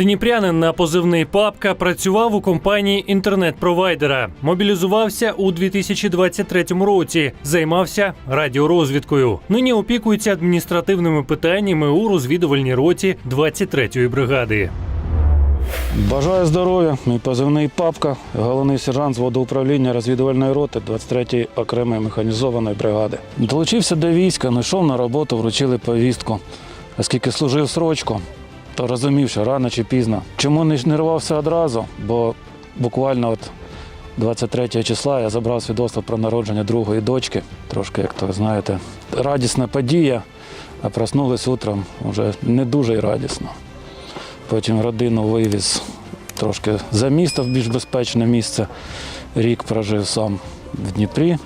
Дніпрянин на позивний папка працював у компанії інтернет-провайдера. Мобілізувався у 2023 році. Займався радіорозвідкою. Нині опікується адміністративними питаннями у розвідувальній роті 23-ї бригади. Бажаю здоров'я, мій позивний папка, головний сержант з водоуправління розвідувальної роти 23-ї окремої механізованої бригади. Долучився до війська, не йшов на роботу, вручили повістку. Оскільки служив срочку, то розумів, що рано чи пізно. Чому не не рвався одразу? Бо буквально от 23 числа я забрав свідоцтво про народження другої дочки. Трошки, як то знаєте, радісна подія, а проснулись утром вже не дуже й радісно. Потім родину вивіз трошки за місто в більш безпечне місце. Рік прожив сам в Дніпрі.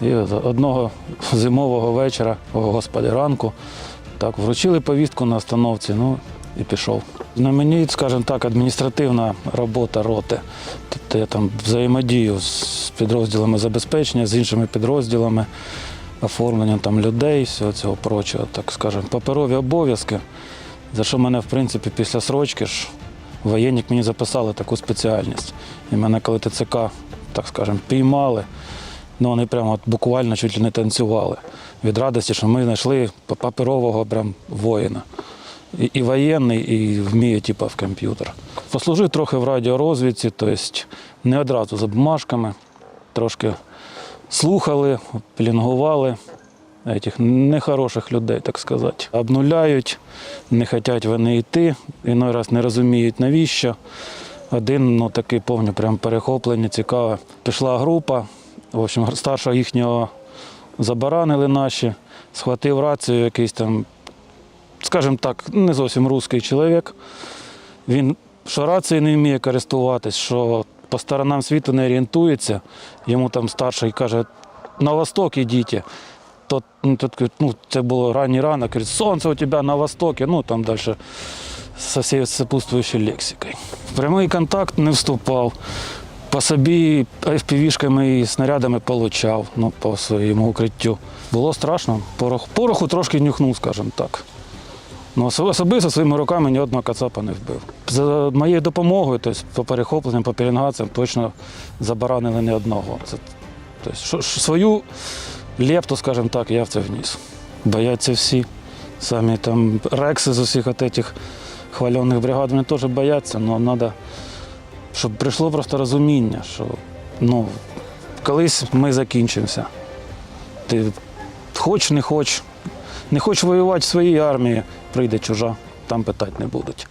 І одного зимового вечора, о господи, ранку, так, вручили повістку на остановці, ну і пішов. На мені, скажімо так, адміністративна робота роти. Тобто я там взаємодію з підрозділами забезпечення, з іншими підрозділами, оформленням там людей, всього цього прочого, так скажемо, паперові обов'язки. За що мене, в принципі, після срочки ж воєнник мені записали таку спеціальність. І мене, коли ТЦК, так скажемо, піймали, ну вони прямо от буквально чуть ли не танцювали. Від радості, що ми знайшли паперового прям воїна. І, і воєнний, і вміє типу, в комп'ютер. Послужив трохи в радіорозвідці, тобто не одразу за бумажками, трошки слухали, пілінгували этих нехороших людей, так сказати. Обнуляють, не хочуть вони йти, іной раз не розуміють навіщо. Один, ну такий повні прям перехоплення, цікаве. Пішла група, в общем, старшого їхнього забаранили наші, схватив рацію якийсь там, скажімо так, не зовсім русський чоловік. Він що рації не вміє користуватись, що по сторонам світу не орієнтується. Йому там старший каже, на восток ідіть. Тот, ну, ну, це було ранній ранок, говорить, сонце у тебе на востокі, ну там далі со всією сопутствуючою лексикою. Прямий контакт не вступав. По собі FPV-шками і снарядами получав ну, по своєму укриттю. Було страшно. Порох, пороху трошки нюхнув, скажімо так. Ну, особисто своїми руками ні одного кацапа не вбив. За моєю допомогою, тобто по перехопленням, по пеленгаціям, точно забаранили не одного. Це, тобто, свою лепту, скажімо так, я в це вніс. Бояться всі. Самі там рекси з усіх этих хвальоних бригад вони теж бояться, але треба, щоб прийшло просто розуміння, що ну, колись ми закінчимося. Ти хоч не хоч, не хочеш воювати в своїй армії, прийде чужа, там питати не будуть.